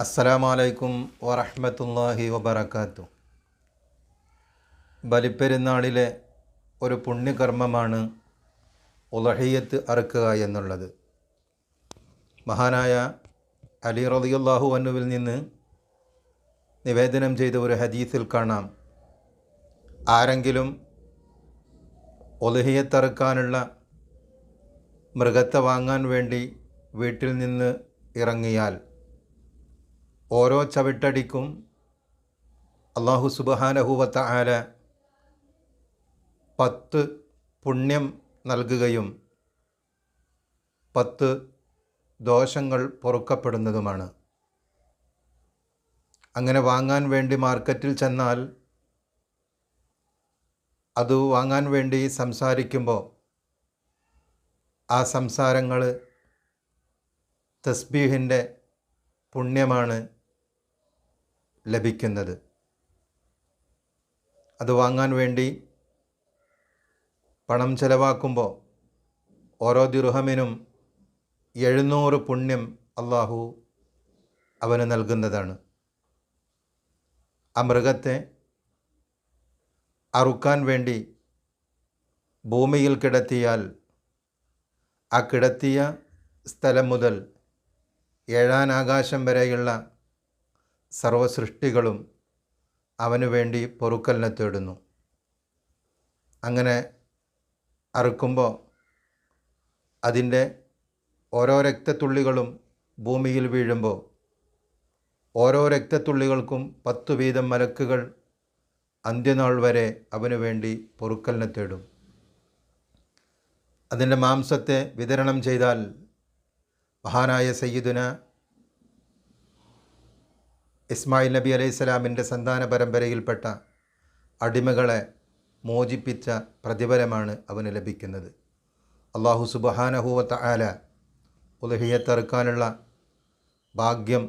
അസ്സലാമലൈക്കും വറഹമത്തല്ലാഹി വബർക്കാത്തു ബലിപ്പെരുന്നാളിലെ ഒരു പുണ്യകർമ്മമാണ് ഉലഹയ്യത്ത് അറുക്കുക എന്നുള്ളത്. മഹാനായ അലി റളിയല്ലാഹു അന്നുവിൽ നിന്ന് നിവേദനം ചെയ്ത ഒരു ഹദീസിൽ കാണാം. ആരെങ്കിലും ഒലഹിയത്തറുക്കാനുള്ള മൃഗത്തെ വാങ്ങാൻ വേണ്ടി വീട്ടിൽ നിന്ന് ഇറങ്ങിയാൽ ഓരോ ചവിട്ടടിക്കും അള്ളാഹു സുബഹാനഹുവത്ത ആല പത്ത് പുണ്യം നൽകുകയും പത്ത് ദോഷങ്ങൾ പൊറുക്കപ്പെടുന്നതുമാണ്. അങ്ങനെ വാങ്ങാൻ വേണ്ടി മാർക്കറ്റിൽ ചെന്നാൽ അത് വാങ്ങാൻ വേണ്ടി സംസാരിക്കുമ്പോൾ ആ സംസാരങ്ങൾ തസ്ബീഹിന്റെ പുണ്യമാണ്. ലഭിക്കുന്നത്. അത് വാങ്ങാൻ വേണ്ടി പണം ചെലവാക്കുമ്പോൾ ഓരോ ദിർഹമിനും എഴുന്നൂറ് പുണ്യം അള്ളാഹു അവന് നൽകുന്നതാണ്. ആ മൃഗത്തെ അറുക്കാൻ വേണ്ടി ഭൂമിയിൽ കിടത്തിയാൽ ആ കിടത്തിയ സ്ഥലം മുതൽ ഏഴാൻ ആകാശം വരെയുള്ള സർവസൃഷ്ടികളും അവനു വേണ്ടി പൊറുക്കലിനെ തേടുന്നു. അങ്ങനെ അറുക്കുമ്പോൾ അതിന്റെ ഓരോ രക്തത്തുള്ളികളും ഭൂമിയിൽ വീഴുമ്പോൾ ഓരോ രക്തത്തുള്ളികൾക്കും പത്തു വീതം മലക്കുകൾ അന്ത്യനാൾ വരെ അവനു വേണ്ടി പൊറുക്കലിനെ തേടും. അതിന്റെ മാംസത്തെ വിതരണം ചെയ്താൽ മഹാനായ സയ്യിദുന ഇസ്മായിൽ നബി അലൈഹി സ്വലാമിന്റെ സന്താന പരമ്പരയിൽപ്പെട്ട അടിമകളെ മോചിപ്പിച്ച പ്രതിഫലമാണ് അവന് ലഭിക്കുന്നത്. അള്ളാഹു സുബഹാനഹൂവത്ത ആല ഉലഹിയത്തറുക്കാനുള്ള ഭാഗ്യം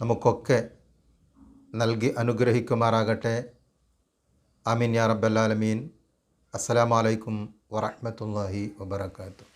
നമുക്കൊക്കെ നൽകി അനുഗ്രഹിക്കുമാറാകട്ടെ. ആമീൻ യാ റബ്ബല്ലാലമീൻ അസ്സലാമലൈക്കും വറഹമത്തല്ലാഹി വബർക്കാത്തു